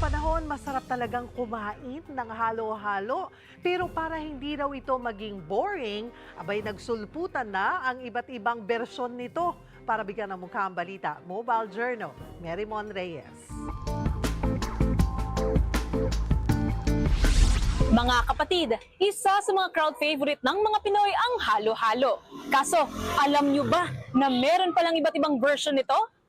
panahon, masarap talagang kumain ng halo-halo. Pero para hindi raw ito maging boring, abay nagsulputan na ang iba't ibang bersyon nito. Para bigyan ng mukha ang balita, Mobile Journal, Mary Mon Reyes. Mga kapatid, isa sa mga crowd favorite ng mga Pinoy ang halo-halo. Kaso, alam nyo ba na meron palang iba't ibang version nito?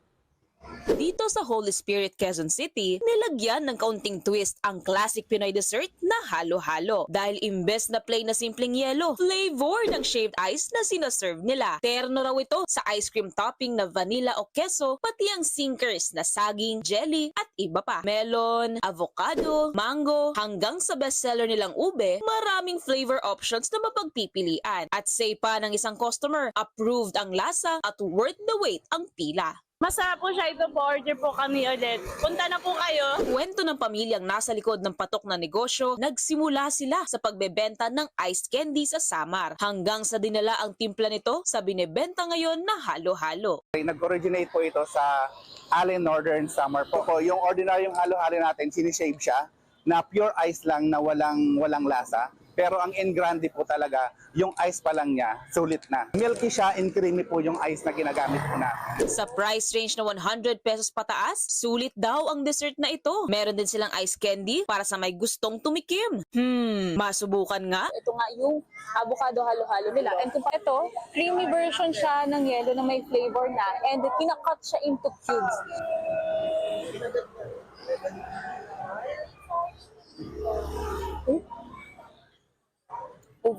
Dito sa Holy Spirit, Quezon City, nilagyan ng kaunting twist ang classic Pinoy dessert na halo-halo. Dahil imbes na plain na simpleng yelo, flavor ng shaved ice na sinaserve nila. Terno raw ito sa ice cream topping na vanilla o queso, pati ang sinkers na saging, jelly at iba pa. Melon, avocado, mango, hanggang sa bestseller nilang ube, maraming flavor options na mapagpipilian. At say pa ng isang customer, approved ang lasa at worth the wait ang pila. Masarap po siya ito po. Order po kami ulit. Punta na po kayo. Kwento ng pamilyang nasa likod ng patok na negosyo, nagsimula sila sa pagbebenta ng iced candy sa Samar hanggang sa dinala ang timpla nito sa binebenta ngayon na halo-halo. Nag-originate po ito sa Allen Northern Summer po. po. Yung ordinaryong halo-halo natin, sinishave siya na pure ice lang na walang walang lasa. Pero ang in grande po talaga, yung ice pa lang niya, sulit na. Milky siya and creamy po yung ice na ginagamit po natin. Sa price range na 100 pesos pataas, sulit daw ang dessert na ito. Meron din silang ice candy para sa may gustong tumikim. Hmm, masubukan nga? Ito nga yung avocado halo-halo nila. And kung pa ito, creamy version siya ng yelo na may flavor na. And pinakat siya into cubes.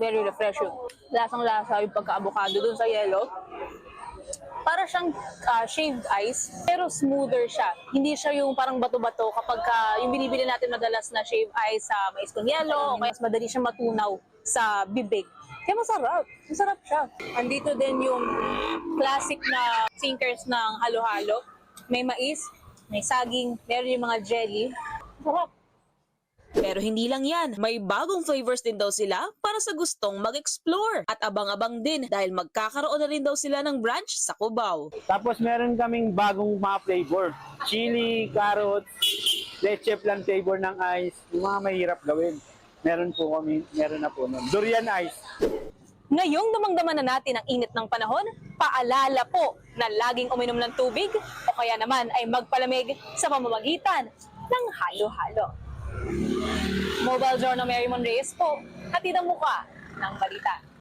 Very refreshing. Lasang-lasa yung pagka-avocado dun sa yelo. Para siyang ah, shaved ice, pero smoother siya. Hindi siya yung parang bato-bato kapag ka, yung binibili natin madalas na shaved ice sa mais con yelo, o kaya mas madali siyang matunaw sa bibig. Kaya masarap. Masarap siya. Andito din yung classic na sinkers ng halo-halo. May mais, may saging, meron yung mga jelly. Sarap. Pero hindi lang yan, may bagong flavors din daw sila para sa gustong mag-explore. At abang-abang din dahil magkakaroon na rin daw sila ng branch sa Cubao. Tapos meron kaming bagong mga flavor. Chili, carrot, leche plan flavor ng ice. Yung mga mahirap gawin. Meron po kami, meron na po nun. Durian ice. Ngayong damang-dama na natin ang init ng panahon, paalala po na laging uminom ng tubig o kaya naman ay magpalamig sa pamamagitan ng halo-halo. Mobile Journal Mary Mon Reyes po, hatid ang muka ng balita.